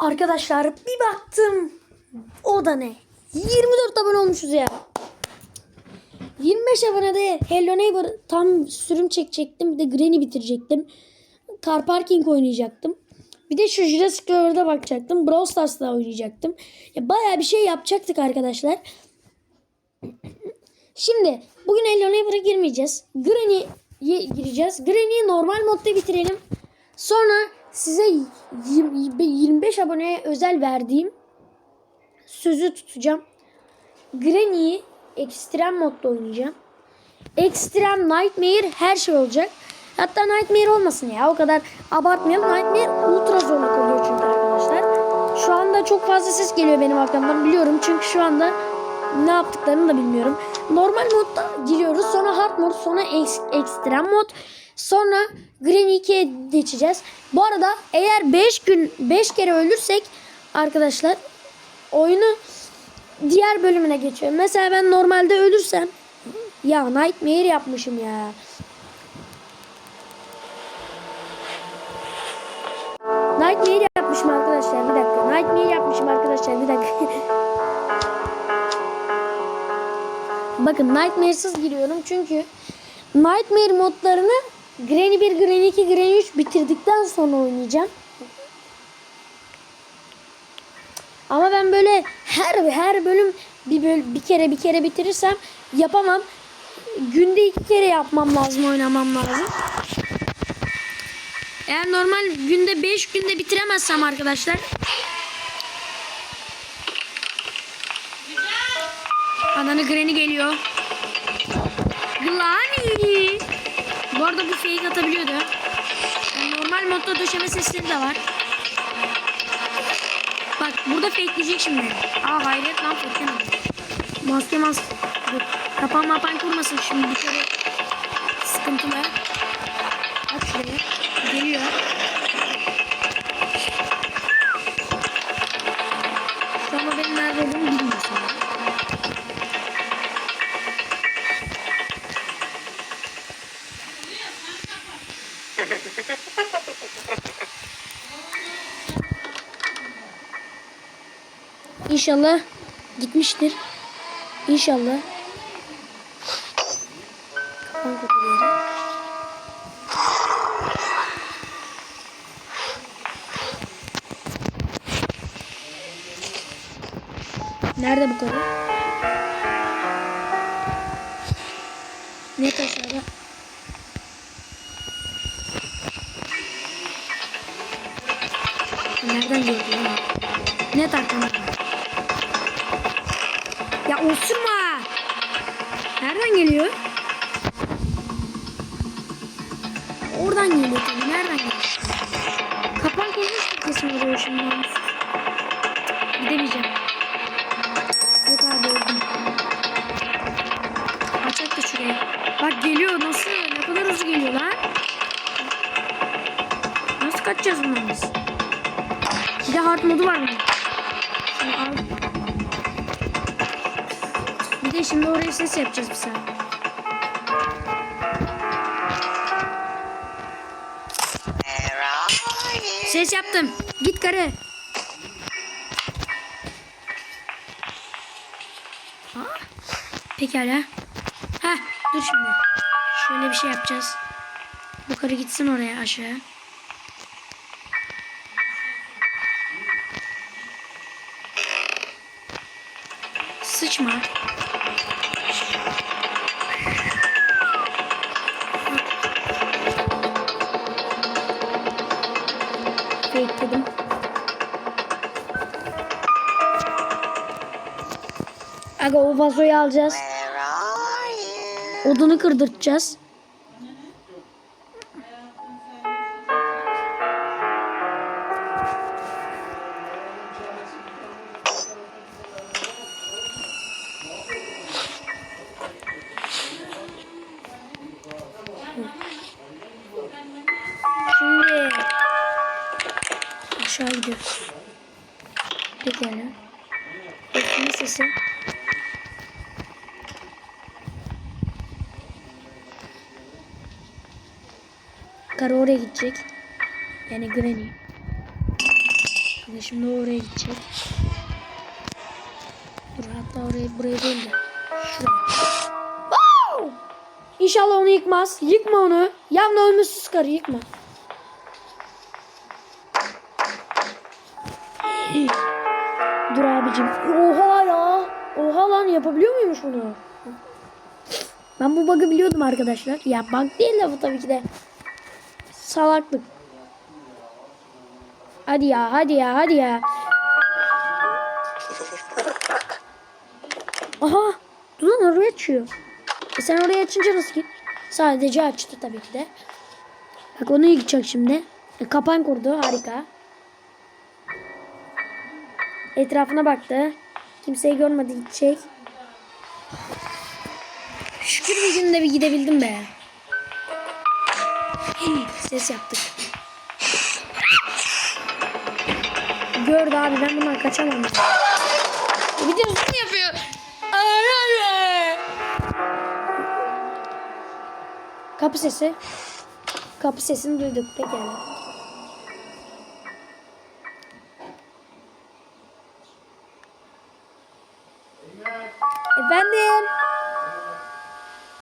Arkadaşlar bir baktım. O da ne? 24 abone olmuşuz ya. 25 abonede Hello Neighbor tam sürüm çekecektim. Bir de Granny bitirecektim. Car Parking oynayacaktım. Bir de şu Jurassic World'a bakacaktım. Brawl Stars'la oynayacaktım. Ya bayağı bir şey yapacaktık arkadaşlar. Şimdi bugün Hello Neighbor'a girmeyeceğiz. Granny'ye gireceğiz. Granny'yi normal modda bitirelim. Sonra size 20 25 aboneye özel verdiğim sözü tutacağım. Granny'yi ekstrem modda oynayacağım. Ekstrem Nightmare her şey olacak. Hatta Nightmare olmasın ya o kadar abartmayalım. Nightmare ultra zorluk oluyor çünkü arkadaşlar. Şu anda çok fazla ses geliyor benim arkamdan biliyorum. Çünkü şu anda ne yaptıklarını da bilmiyorum. Normal modda giriyoruz. Sonra hard mod, sonra eks- ekstrem mod. Sonra Granny 2'ye geçeceğiz. Bu arada eğer 5 gün 5 kere ölürsek arkadaşlar oyunu diğer bölümüne geçiyor. Mesela ben normalde ölürsem ya Nightmare yapmışım ya. Nightmare yapmışım arkadaşlar bir dakika. Nightmare yapmışım arkadaşlar bir dakika. Bakın Nightmare'sız giriyorum çünkü Nightmare modlarını Granny 1, Granny 2, Granny 3 bitirdikten sonra oynayacağım. Ama ben böyle her her bölüm bir böl bir kere bir kere bitirirsem yapamam. Günde iki kere yapmam lazım, oynamam lazım. Eğer normal günde 5 günde bitiremezsem arkadaşlar Ananı Granny geliyor. Granny. Bu arada bu fake atabiliyordu. Yani normal modda döşeme sesleri de var. Bak burada fakeleyecek şimdi. Aa hayret lan fakelemedi. Maske maske. Kapan mapan kurmasın şimdi bir kere. Sıkıntılı. Aç şuraya. İnşallah gitmiştir. İnşallah. Nerede bu karı? Net aşağıda. Nereden geldi ya? Net arkamda. Ya osurma. Nereden geliyor? Oradan geliyor tabii. Nereden geliyor? Kapan koymuştuk kesin oraya şimdi. Gidemeyeceğim. Yok abi öldüm. Açak da şuraya. Bak geliyor nasıl? Ne kadar hızlı geliyor lan? Nasıl kaçacağız bundan biz? Bir de hard modu var bunun. Şunu al. Bir de şimdi oraya ses yapacağız bir saat. Ses yaptım. Git karı. Aa, Pekala. Ha, dur şimdi. Şöyle bir şey yapacağız. Bu karı gitsin oraya aşağı. Sıçma. Bekledim. Aga o vazoyu alacağız. Odunu kırdırtacağız. Aşağı gidiyoruz. Pekala. Bekleyin sesi. Karı oraya gidecek. Yani Granny. şekilde. Şimdi oraya gidecek. Dur hatta oraya buraya değil de. Şuraya. İnşallah onu yıkmaz. Yıkma onu. Yanına ölmüşsüz karı yıkma. Dur abicim. Oha ya. Oha lan yapabiliyor muymuş bunu? Ben bu bug'ı biliyordum arkadaşlar. Ya bug değil de bu tabii ki de. Salaklık. Hadi ya hadi ya hadi ya. Aha. Dur lan oraya açıyor. E sen oraya açınca nasıl git? Sadece açtı tabii ki de. Bak onu yıkacak şimdi. E, kapan kurdu harika. Etrafına baktı. Kimseyi görmedi gidecek. Şükür bir günde bir gidebildim be. Ses yaptık. Gördü abi ben bundan kaçamam. Videosunu yapıyor. Kapı sesi. Kapı sesini duyduk pekala.